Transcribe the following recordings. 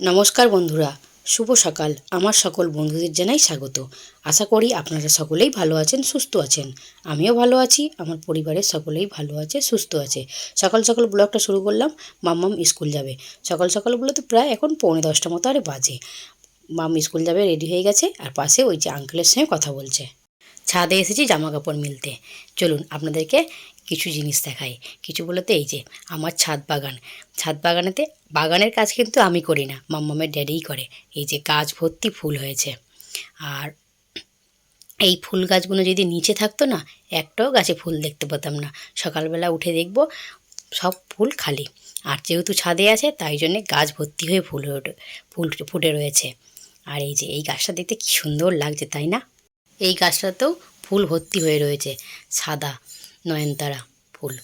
নমস্কার বন্ধুরা, শুভ সকাল। আমার সকল বন্ধুদের জানাই স্বাগত। আশা করি আপনারা সকলেই ভালো আছেন, সুস্থ আছেন। আমিও ভালো আছি, আমার পরিবারের সকলেই ভালো আছে, সুস্থ আছে। সকাল সকাল ব্লগটা শুরু করলাম, মাম্মাম স্কুল যাবে। সকাল সকাল বলতে প্রায় এখন পৌনে দশটা মতো আরে বাজে। মাম স্কুল যাবে রেডি হয়ে গেছে, আর পাশে ওই যে আঙ্কেলের সঙ্গে কথা বলছে। ছাদে এসেছি জামা কাপড় মিলতে। চলুন আপনাদেরকে কিছু জিনিস দেখাই। কিছু বলতে এই যে, আমার ছাদ বাগান। ছাদ বাগানেতে, বাগানের কাজ কিন্তু আমি করি না মাম্মামের ড্যাডিই করে। এই যে গাছ ভর্তি ফুল হয়েছে। আর এই ফুল গাছগুলো যদি নিচে থাকতো না, একটাও গাছে ফুল দেখতে পেতাম না। সকালবেলা উঠে দেখব সব ফুল খালি। আর যেহেতু ছাদে আছে, তাই জন্যে গাছ ভর্তি হয়ে ফুল ফুল ফুটে রয়েছে। আর এই যে, এই গাছটা দেখতে কি সুন্দর লাগছে, তাই না? এই গাছটাতেও ফুল ভর্তি হয়ে রয়েছে, সাদা নয়নতারা ফুল।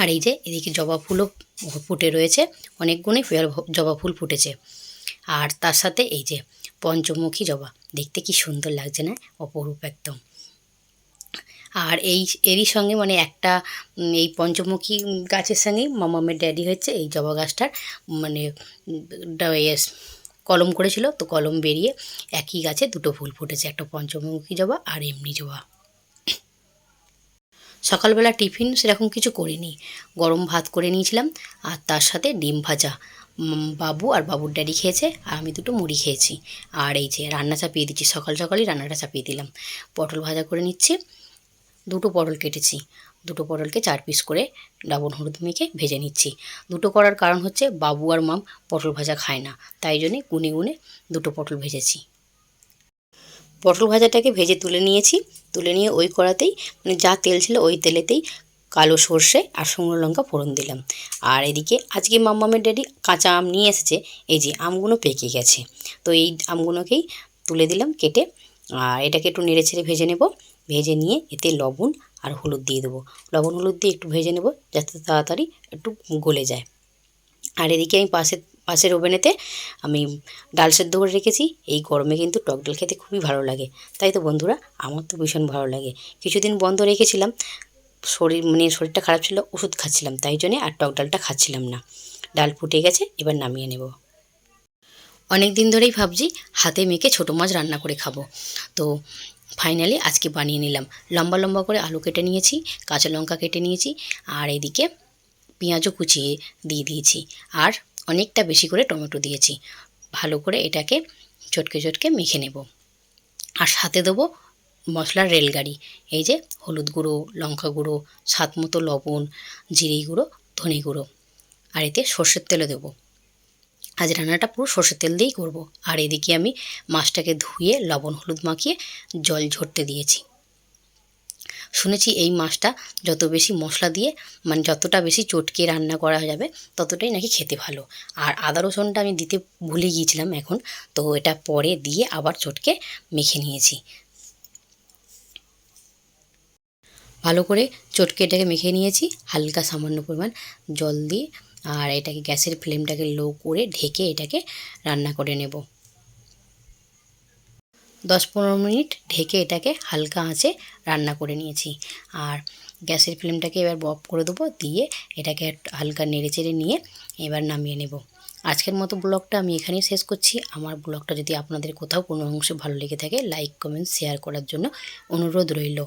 আর এই যে এদিকে জবা ফুলও ফুটে রয়েছে অনেকগুলোই জবা ফুল ফুটেছে। আর তার সাথে এই যে পঞ্চমুখী জবা, দেখতে কি সুন্দর লাগছে না? অপরূপ একদম। আর এই, এরই সঙ্গে মানে একটা এই পঞ্চমুখী গাছের সঙ্গেই মামামের ড্যাডি হচ্ছে এই জবা গাছটার মানে কলম করেছিল, তো কলম বেরিয়ে একই গাছে দুটো ফুল ফুটেছে, একটা পঞ্চমুখী জবা আর এমনি জবা। সকালবেলা টিফিন সেরকম কিছু করিনি, গরম ভাত করে নিয়েছিলাম আর তার সাথে ডিম ভাজা। বাবু আর বাবুর ড্যাডি খেয়েছে আর আমি দুটো মুড়ি খেয়েছি। আর এই যে রান্না চাপিয়ে দিচ্ছি, সকাল সকালই রান্নাটা চাপিয়ে দিলাম। পটল ভাজা করে নিচ্ছি, দুটো পটল কেটেছি। দুটো পটলকে চার পিস করে লবণ হলুদ মেখে ভেজে নিচ্ছি। দুটো করার কারণ হচ্ছে বাবু আর মাম পটল ভাজা খায় না, তাই জন্যে গুনে গুনে দুটো পটল ভেজেছি। পটল ভাজাটাকে ভেজে তুলে নিয়েছি, তুলে নিয়ে ওই কড়াতেই মানে যা তেল ছিল ওই তেলেতেই কালো সর্ষে আর শুকনো লঙ্কা ফোড়ন দিলাম। আর এদিকে আজকে মাম্মামের ড্যাডি কাঁচা আম নিয়ে এসেছে, এই যে আমগুলো পেকে গেছে। তো এই আমগুলোকেই তুলে দিলাম কেটে, আর এটাকে একটু নেড়ে ছেড়ে ভেজে নেব। ভেজে নিয়ে এতে লবণ আর হলুদ দিয়ে দেবো। লবণ হলুদ দিয়ে একটু ভেজে নেব যাতে তাড়াতাড়ি একটু গলে যায়। আর এদিকে আমি পাশে, পাশের ওভেনেতে আমি ডাল সেদ্ধ করে রেখেছি। এই গরমে কিন্তু টক ডাল খেতে খুবই ভালো লাগে। তাই তো বন্ধুরা, আমার তো ভীষণ ভালো লাগে। কিছুদিন বন্ধ রেখেছিলাম, শরীর মানে শরীরটা খারাপ ছিল, ওষুধ খাচ্ছিলাম। তাই জন্যে আর টক ডালটা খাচ্ছিলাম না। ডাল ফুটে গেছে, এবার নামিয়ে নেব। অনেক দিন ধরেই ভাবছি, হাতে মেখে ছোটো মাছ রান্না করে খাব। তো ফাইনালি আজকে বানিয়ে নিলাম। লম্বা লম্বা করে আলু কেটে নিয়েছি, কাঁচা লঙ্কা কেটে নিয়েছি, আর এদিকে পেঁয়াজও কুচিয়ে দিয়ে দিয়েছি, আর অনেকটা বেশি করে টমেটো দিয়েছি। ভালো করে এটাকে চটকে চটকে মেখে নেব। আর সাথে দেবো মশলার রেলগাড়ি, এই যে হলুদ গুঁড়ো, লঙ্কা গুঁড়ো, স্বাদ মতো লবণ, জিরে গুঁড়ো, ধনে গুঁড়ো, আর এতে সর্ষের তেলও দেবো। আজ রান্নাটা পুরো সর্ষের তেল দিয়েই করব। আর এদিকে আমি মাছটাকে ধুয়ে লবণ হলুদ মাখিয়ে জল ঝরতে দিয়েছি। শুনেছি এই মাছটা যত বেশি মশলা দিয়ে মানে যতটা বেশি চটকে রান্না করা যাবে, ততটাই নাকি খেতে ভালো। আর আদা রসুনটা আমি দিতে ভুলে গিয়েছিলাম এখন, তো এটা পরে দিয়ে আবার চটকে মেখে নিয়েছি। ভালো করে চটকে এটাকে মেখে নিয়েছি, হালকা সামান্য পরিমাণ জল দিয়ে আর এটাকে গ্যাসের ফ্লেমটাকে লো করে ঢেকে এটাকে রান্না করে নেব। দশ পনেরো মিনিট ঢেকে এটাকে হালকা আঁচে রান্না করে নিয়েছি। আর গ্যাসের ফ্লেমটাকে এবার অফ করে দেবো, দিয়ে এটাকে হালকা নেড়ে চেড়ে নিয়ে এবার নামিয়ে নেব। আজকের মতো ব্লগটা আমি এখানেই শেষ করছি। আমার ব্লগটা যদি আপনাদের কোথাও কোনো অংশে ভালো লেগে থাকে, লাইক, কমেন্ট, শেয়ার করার জন্য অনুরোধ রইল।